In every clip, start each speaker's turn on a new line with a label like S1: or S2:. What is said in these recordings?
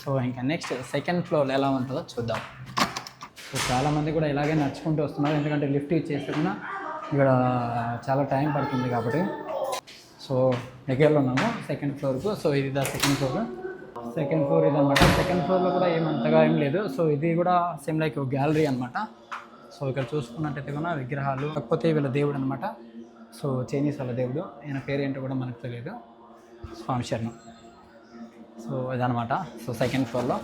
S1: So ఇంకా next second floor ఎలా ఉంటుందో చూద్దాం. సో చాలామంది కూడా ఇలాగే నడుచుకుంటూ వస్తున్నారు. ఎందుకంటే లిఫ్ట్ ఇచ్చేసుకున్నా ఇక్కడ చాలా టైం పడుతుంది కాబట్టి. సో దగ్గరలో ఉన్నాము సెకండ్ ఫ్లోర్కు సో ఇది the second floor second floor ఇది అనమాట సెకండ్ ఫ్లోర్లో కూడా ఏమంతగా ఏం లేదు. సో ఇది కూడా సేమ్ లైక్ గ్యాలరీ అనమాట సో ఇక్కడ చూసుకున్నట్టయితే కూడా విగ్రహాలు కాకపోతే వీళ్ళ దేవుడు అనమాట సో చైనీస్ వాళ్ళ దేవుడు. ఈయన పేరు ఏంటో కూడా మనకు తెలియదు. స్వామి శరణం. సో ఇదనమాట సో సెకండ్ ఫ్లోర్లో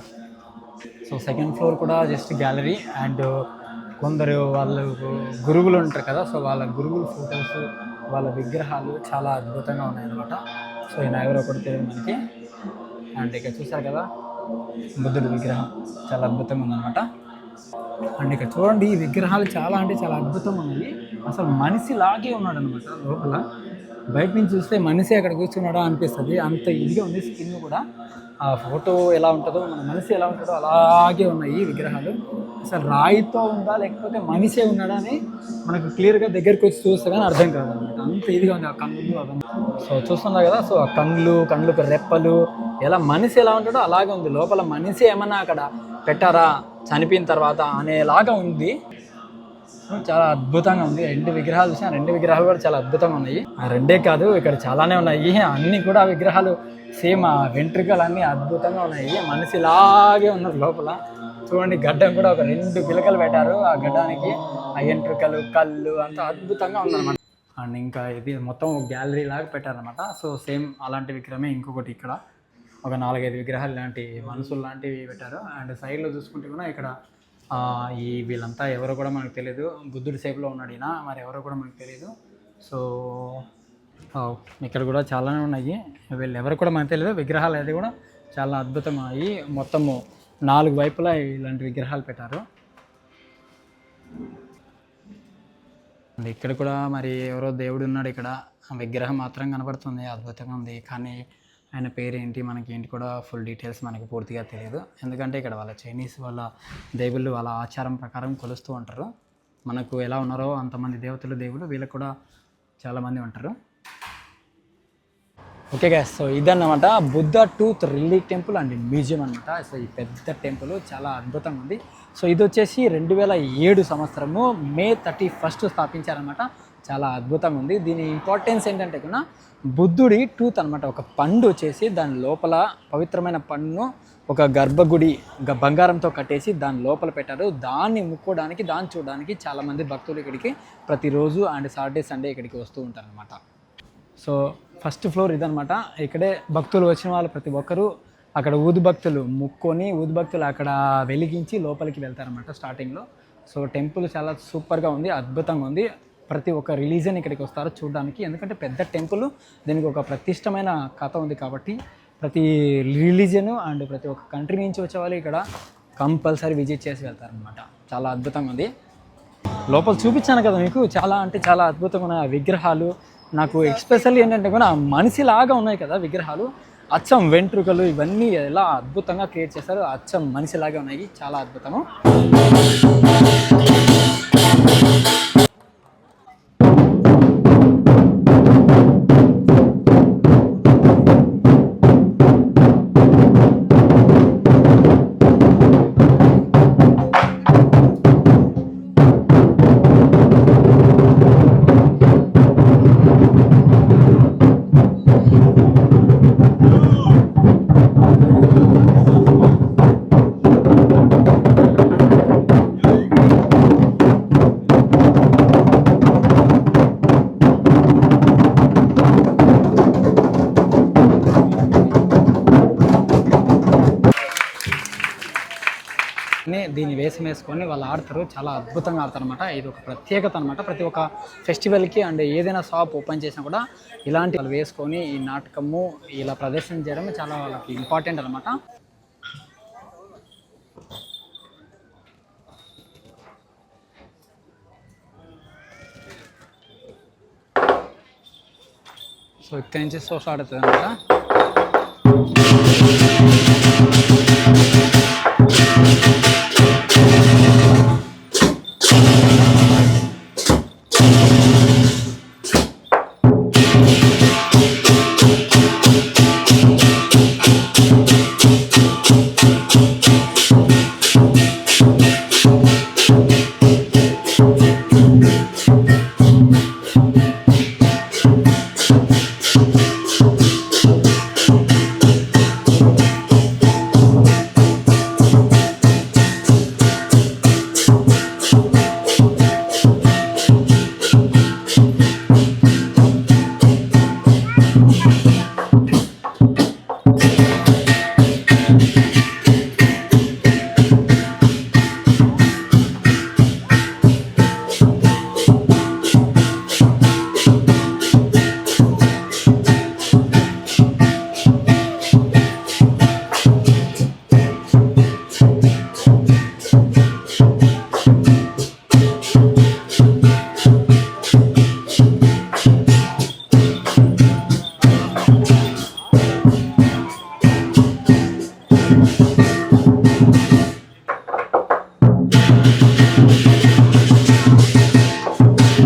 S1: సో సెకండ్ ఫ్లోర్ కూడా జస్ట్ గ్యాలరీ అండ్ కొందరు వాళ్ళ గురువులు ఉంటారు కదా సో వాళ్ళ గురువుల ఫొటోస్ వాళ్ళ విగ్రహాలు చాలా అద్భుతంగా ఉన్నాయన్నమాట. సో ఈ ఎవరో ఒకటి మనకి. అండ్ ఇక్కడ చూసారు కదా బుద్ధుడి విగ్రహం చాలా అద్భుతంగా ఉందన్నమాట. అండ్ ఇక్కడ చూడండి ఈ విగ్రహాలు చాలా అంటే చాలా అద్భుతంగా ఉన్నాయి. అసలు మనిషి లాగే ఉన్నాడు అనమాట లోపల. బయట నుంచి చూస్తే మనిషి అక్కడ కూర్చున్నాడా అనిపిస్తుంది. అంత ఇదిగా ఉంది స్కిన్ కూడా. ఆ ఫోటో ఎలా ఉంటుందో మన మనిషి ఎలా ఉంటుందో అలాగే ఉన్నాయి ఈ విగ్రహాలు. అసలు రాయితో ఉందా లేకపోతే మనిషే ఉన్నాడా అని మనకు క్లియర్గా దగ్గరికి వచ్చి చూస్తే కానీ అర్థం కాదు అనమాట అంత ఇదిగా ఉంది ఆ కళ్ళు అవన్నీ. సో చూస్తున్నారు కదా సో ఆ కళ్ళు కళ్ళుకు రెప్పలు ఎలా మనిషి ఎలా ఉంటాడో అలాగే ఉంది. లోపల మనిషి ఏమన్నా అక్కడ పెట్టారా చనిపోయిన తర్వాత అనేలాగా ఉంది. చాలా అద్భుతంగా ఉంది. రెండు విగ్రహాలు చూసిన రెండు విగ్రహాలు కూడా చాలా అద్భుతంగా ఉన్నాయి. ఆ రెండే కాదు ఇక్కడ చాలానే ఉన్నాయి. అన్ని కూడా విగ్రహాలు సేమ్ ఆ వెంట్రుకలు అన్ని అద్భుతంగా ఉన్నాయి. మనిషి లాగే ఉన్నారు లోపల. చూడండి గడ్డం కూడా ఒక రెండు పిలకలు పెట్టారు ఆ గడ్డానికి. ఆ వెంట్రుకలు కళ్ళు అంతా అద్భుతంగా ఉందన్నమాట. అండ్ ఇంకా ఇది మొత్తం గ్యాలరీ లాగా పెట్టారనమాట సో సేమ్ అలాంటి విగ్రహమే ఇంకొకటి ఇక్కడ. ఒక నాలుగైదు విగ్రహాలు లాంటి మనుషులు లాంటివి పెట్టారు. అండ్ సైడ్లో చూసుకుంటే కూడా ఇక్కడ ఈ వీళ్ళంతా ఎవరో కూడా మనకు తెలియదు బుద్ధుడి సేపులో ఉన్నాడు ఈయన మరి ఎవరో కూడా మనకు తెలియదు సో ఇక్కడ కూడా చాలానే ఉన్నాయి. వీళ్ళు ఎవరు కూడా మనకు తెలియదు విగ్రహాలు అది కూడా చాలా అద్భుతమయ్యి మొత్తము నాలుగు వైపులా ఇలాంటి విగ్రహాలు పెట్టారు. ఇక్కడ కూడా మరి ఎవరో దేవుడు ఉన్నాడు ఇక్కడ. ఆ విగ్రహం మాత్రం కనబడుతుంది. అద్భుతంగా ఉంది. కానీ ఆయన పేరేంటి మనకి ఏంటి కూడా ఫుల్ డీటెయిల్స్ మనకి పూర్తిగా తెలియదు ఎందుకంటే ఇక్కడ వాళ్ళ చైనీస్ వాళ్ళ దేవుళ్ళు వాళ్ళ ఆచారం ప్రకారం కొలుస్తూ ఉంటారు. మనకు ఎలా ఉన్నారో అంతమంది దేవతలు దేవుళ్ళు వీళ్ళకు కూడా చాలామంది ఉంటారు. ఓకే గ్యాస్ సో ఇదన్నమాట Buddha tooth relic temple and museum అనమాట సో ఈ పెద్ద టెంపుల్ చాలా అద్భుతంగా ఉంది. సో ఇది వచ్చేసి రెండు వేల ఏడు సంవత్సరము మే థర్టీ ఫస్ట్ స్థాపించారనమాట చాలా అద్భుతంగా ఉంది. దీని ఇంపార్టెన్స్ ఏంటంటే కూడా బుద్ధుడి టూత్ అనమాట ఒక పండు వచ్చేసి దాని లోపల పవిత్రమైన పండును ఒక గర్భగుడి బంగారంతో కట్టేసి దాని లోపల పెట్టారు. దాన్ని ముక్కోవడానికి దాన్ని చూడడానికి చాలామంది భక్తులు ఇక్కడికి ప్రతిరోజు అండ్ సాటర్డే సండే ఇక్కడికి వస్తూ ఉంటారు అనమాట సో ఫస్ట్ ఫ్లోర్ ఇదనమాట ఇక్కడే భక్తులు వచ్చిన వాళ్ళు ప్రతి ఒక్కరూ అక్కడ ఊదు భక్తులు ముక్కొని ఊదు భక్తులు అక్కడ వెలిగించి లోపలికి వెళ్తారనమాట స్టార్టింగ్లో సో టెంపుల్ చాలా సూపర్గా ఉంది అద్భుతంగా ఉంది. ప్రతి ఒక్క రిలీజన్ ఇక్కడికి వస్తారు చూడడానికి. ఎందుకంటే పెద్ద టెంపుల్ దీనికి ఒక ప్రతిష్టమైన కథ ఉంది కాబట్టి ప్రతి రిలీజను అండ్ ప్రతి ఒక్క కంట్రీ నుంచి వచ్చే వాళ్ళు ఇక్కడ కంపల్సరీ విజిట్ చేసి వెళ్తారనమాట చాలా అద్భుతంగా ఉంది. లోపల చూపించాను కదా మీకు చాలా అంటే చాలా అద్భుతంగా విగ్రహాలు. నాకు ఎక్స్పెషల్లీ ఏంటంటే కూడా మనిషిలాగా ఉన్నాయి కదా విగ్రహాలు. అచ్చం వెంట్రుకలు ఇవన్నీ ఎలా అద్భుతంగా క్రియేట్ చేశారు అచ్చం మనిషిలాగా ఉన్నాయి. చాలా అద్భుతము. వేషం వేసుకొని వాళ్ళు ఆడతారు. చాలా అద్భుతంగా ఆడతారు అనమాట ఇది ఒక ప్రత్యేకత అనమాట ప్రతి ఒక్క ఫెస్టివల్కి అండ్ ఏదైనా షాప్ ఓపెన్ చేసినా కూడా ఇలాంటి వాళ్ళు వేసుకొని ఈ నాటకము ఇలా ప్రదర్శన చేయడం చాలా వాళ్ళకి ఇంపార్టెంట్ అనమాట సో ఇక్కడి నుంచి సో స్టార్ట్ అనమాట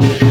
S1: Thank you.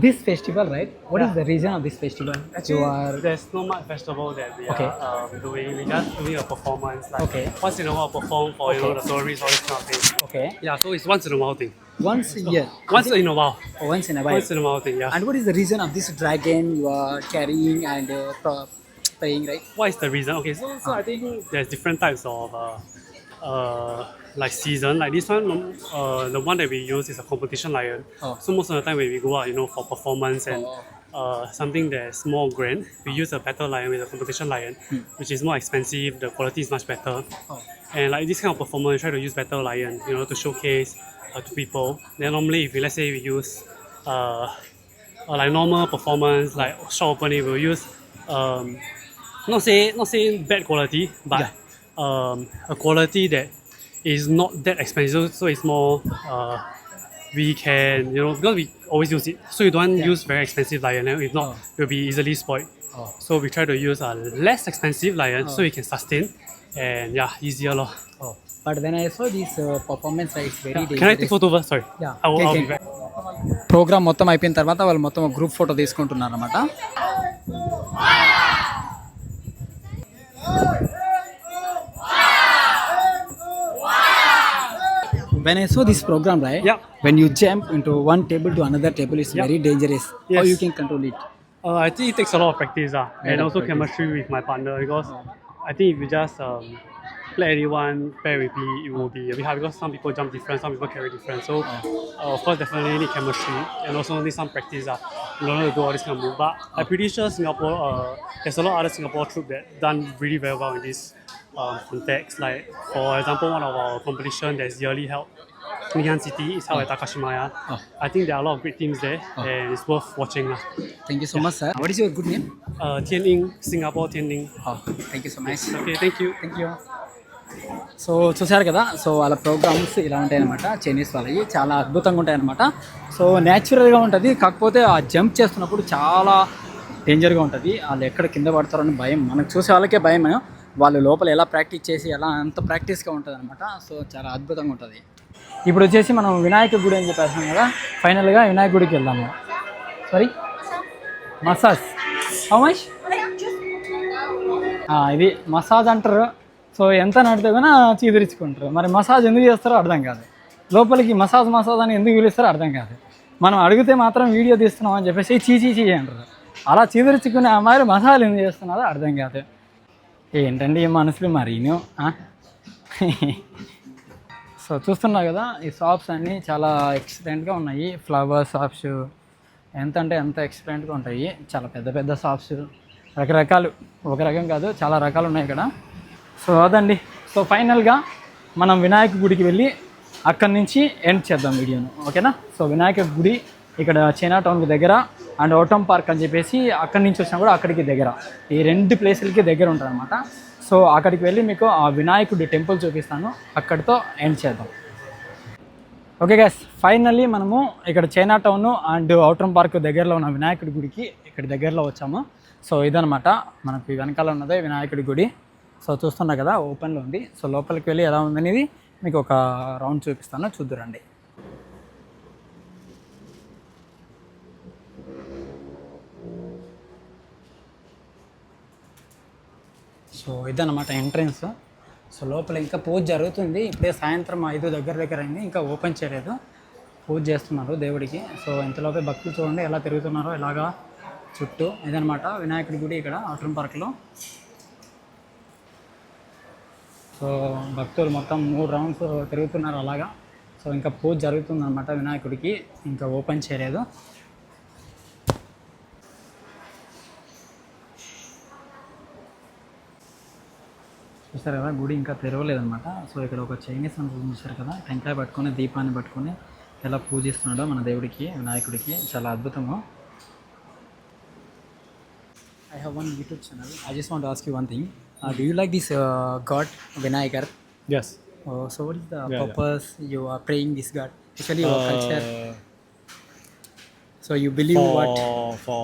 S1: This festival, right? What is the reason of this festival?
S2: Actually,
S1: you are
S2: there's no much festival that we
S1: Okay.
S2: are um, doing. We just doing a performance. Like
S1: Okay.
S2: Once in a while, perform for you know
S1: Okay.
S2: the tourists, all this kind of thing.
S1: okay.
S2: Yeah, so it's once in a while thing.
S1: Once a year.
S2: Once in a while.
S1: Oh, once in a while.
S2: Once in a while thing. Yeah.
S1: And what is the reason of this dragon you are carrying and uh, playing, right?
S2: what is the reason? Okay, so so I think there's different types of uh, uh, like season. Like this one, uh, the one that we use is a competition lion.
S1: Oh.
S2: So most of the time when we go out, you know, for performance and
S1: Oh.
S2: uh, something that's more grand, we use a battle lion with a competition lion, which is more expensive. The quality is much better.
S1: Oh.
S2: And like this kind of performance, we try to use battle lion, you know, to showcase uh, to people. Then normally, if we let's say we use uh, uh, like normal performance, like shop opening, we'll use um, not say not say bad quality, but um, a quality that is not that expensive. So it's more uh, we can you know because we always use it. So you don't
S1: Yeah.
S2: use very expensive lion. and If not,
S1: Oh.
S2: it will be easily spoiled.
S1: Oh.
S2: So we try to use a less expensive lion so
S1: Oh.
S2: it can sustain and yeah easier lor.
S1: Oh. But when I saw this uh, performance, like, it's very
S2: Can I take photo first? Sorry.
S1: Yeah.
S2: I will,
S1: Okay,
S2: I'll
S1: okay.
S2: be back.
S1: Programme మొత్తం అయిపోయిన తర్వాత వాళ్ళు మొత్తం group photo తీసుకుంటున్నారు అనమాట When I saw this program, right?
S2: Yeah.
S1: When you jump into one table to another table, it's very dangerous.
S2: Yes.
S1: How you can control it?
S2: Uh, I think it takes a lot of practice uh, and also
S1: practice.
S2: chemistry with my partner because I think if you just um, let anyone pair with me, it will be a bit hard because some people jump different, some people carry different. So, uh, of course, definitely need chemistry and also need some practice uh, in order to do all this kind of move. But I'm pretty sure Singapore, uh, there's a lot of other Singapore troops that done really very well in this um, context. Like, for example, one of our competition that's yearly held Ngee City is held at Takashimaya.
S1: Oh.
S2: I think there are a lot of great teams there
S1: Oh.
S2: and it's worth watching. Uh.
S1: Thank you so much, sir. What is your good name?
S2: Uh, Tianling, Singapore Tianling.
S1: Oh, thank you so much.
S2: Okay, thank you.
S1: Thank you so చూసారు కదా so వాళ్ళ programmes ఇలా ఉంటాయన్నమాట Chinese వాళ్ళవి చాలా అద్భుతంగా ఉంటాయన్నమాట so న్యాచురల్గా ఉంటుంది కాకపోతే ఆ జంప్ చేస్తున్నప్పుడు చాలా డేంజర్గా ఉంటుంది వాళ్ళు ఎక్కడ కింద పడతారని భయం మనకు చూసే వాళ్ళకే భయం వాళ్ళు లోపల ఎలా ప్రాక్టీస్ చేసి ఎలా అంత ప్రాక్టీస్గా ఉంటుంది అనమాట సో చాలా అద్భుతంగా ఉంటుంది. ఇప్పుడు వచ్చేసి మనం వినాయక గుడి అని చెప్పేసాం కదా ఫైనల్గా వినాయక గుడికి వెళ్దాము. సారీ మసాజ్ హౌ మచ్ ఇది మసాజ్ అంటారు. సో ఎంత నడితే కూడా చీదరించుకుంటారు. మరి మసాజ్ ఎందుకు చేస్తారో అర్థం కాదు. లోపలికి మసాజ్ మసాజ్ అని ఎందుకు పిలుస్తారో అర్థం కాదు. మనం అడిగితే మాత్రం వీడియో తీస్తున్నాం అని చెప్పేసి చీచీ చీ అంటారు. అలా చీదరించుకునే అమ్మాయిలు మసాజ్ ఎందుకు చేస్తున్నారో అర్థం కాదు. ఏంటండి ఈ మనుషులు మరీను సో చూస్తున్నారు కదా ఈ షాప్స్ అన్నీ చాలా ఎక్సలెంట్గా ఉన్నాయి. ఫ్లవర్ షాప్స్ ఎంత అంటే ఎంత ఎక్సలెంట్గా ఉంటాయి. చాలా పెద్ద పెద్ద షాప్స్ రకరకాలు ఒక రకం కాదు చాలా రకాలు ఉన్నాయి ఇక్కడ. సో అదండి. సో ఫైనల్గా మనం వినాయక గుడికి వెళ్ళి అక్కడి నుంచి ఎండ్ చేద్దాం వీడియోను. ఓకేనా? సో వినాయక గుడి ఇక్కడ చైనా టౌన్కి దగ్గర అండ్ ఓటమ్ పార్క్ అని చెప్పేసి అక్కడి నుంచి వచ్చినా కూడా అక్కడికి దగ్గర. ఈ రెండు ప్లేసులకి దగ్గర ఉంటుంది అనమాట సో అక్కడికి వెళ్ళి మీకు ఆ వినాయకుడి టెంపుల్ చూపిస్తాను. అక్కడితో ఎండ్ చేద్దాం. ఓకే గ్యాస్ ఫైనల్లీ మనము ఇక్కడ Chinatown and Outram park దగ్గరలో ఉన్న వినాయకుడి గుడికి ఇక్కడ దగ్గరలో వచ్చాము. సో ఇదనమాట మనకి వెనకాల ఉన్నదే వినాయకుడి గుడి. సో చూస్తున్నా కదా ఓపెన్లో ఉంది. సో లోపలికి వెళ్ళి ఎలా ఉందనేది మీకు ఒక రౌండ్ చూపిస్తాను. చూద్దురండి. సో ఇదన్నమాట ఎంట్రన్స్. సో లోపల ఇంకా పూజ జరుగుతుంది. ఇప్పుడే సాయంత్రం ఐదు దగ్గర దగ్గర అయింది. ఇంకా ఓపెన్ చేయలేదు. పూజ చేస్తున్నారు దేవుడికి. సో ఇంతలోపే భక్తులు చూడండి ఎలా తిరుగుతున్నారో ఇలాగా చుట్టూ. ఇదనమాట వినాయకుడి గుడి ఇక్కడ ఆటం పార్క్లో. సో భక్తులు మొత్తం మూడు రౌండ్స్ తిరుగుతున్నారు అలాగా. సో ఇంకా పూజ జరుగుతుందన్నమాట వినాయకుడికి. ఇంకా ఓపెన్ చేయలేదు. చూస్తారు కదా గుడి ఇంకా తెరవలేదన్నమాట. సో ఇక్కడ ఒక చైనీస్ అని చూసారు కదా టెంకాయ పట్టుకొని దీపాన్ని పట్టుకొని ఎలా పూజిస్తున్నాడో మన దేవుడికి వినాయకుడికి చాలా అద్భుతము. I have one YouTube channel I just want ask you one thing do you like this god Vinayagar
S2: Yes.
S1: So what is the
S2: yeah.
S1: Purpose you are praying this god actually your culture
S2: Uh,
S1: so you believe what
S2: for, for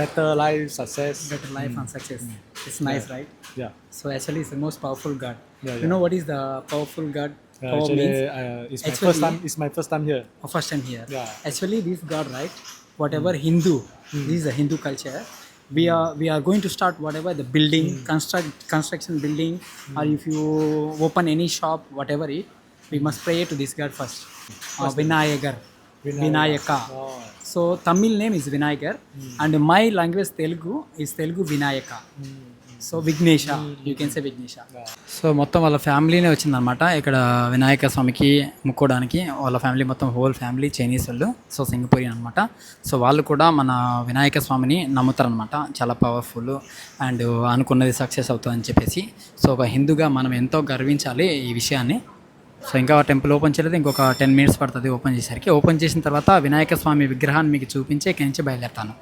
S2: better life, success.
S1: better life and success. It's nice right
S2: Yeah.
S1: So actually, it's the most powerful god.
S2: Yeah,
S1: You know what is the powerful god
S3: Uh,
S1: Oh,
S3: actually,
S1: means-
S3: uh, it's my
S1: actually-
S3: first time. It's my first time here.
S1: Oh, first time here.
S3: Yeah.
S1: Actually, this God, right? Whatever hmm. Hindu, hmm. this is a Hindu culture. We are hmm. we are going to start whatever the building, construct construction building, or if you open any shop, whatever it, we must pray to this God first. Uh, Vinayagar, Vinayaka.
S3: Oh.
S1: So Tamil name is Vinayagar, and my language Telugu is Telugu Vinayaka. So Vighnesha you can say Vighnesha. So మొత్తం వాళ్ళ ఫ్యామిలీనే వచ్చిందనమాట. ఇక్కడ వినాయక స్వామికి ముక్కోడానికి వాళ్ళ family మొత్తం whole family Chinese వాళ్ళు so సింగపూరి అనమాట సో వాళ్ళు కూడా మన వినాయక స్వామిని నమ్ముతారనమాట చాలా పవర్ఫుల్ అండ్ అనుకున్నది సక్సెస్ అవుతుందని చెప్పేసి. సో ఒక హిందూగా మనం ఎంతో గర్వించాలి ఈ విషయాన్ని. సో ఇంకా టెంపుల్ ఓపెన్ చేయలేదు ఇంకొక టెన్ మినిట్స్ పడుతుంది ఓపెన్ చేసేసరికి. ఓపెన్ చేసిన తర్వాత వినాయక స్వామి విగ్రహాన్ని మీకు చూపించి ఇక్కడి నుంచి బయలుదేరుతాను.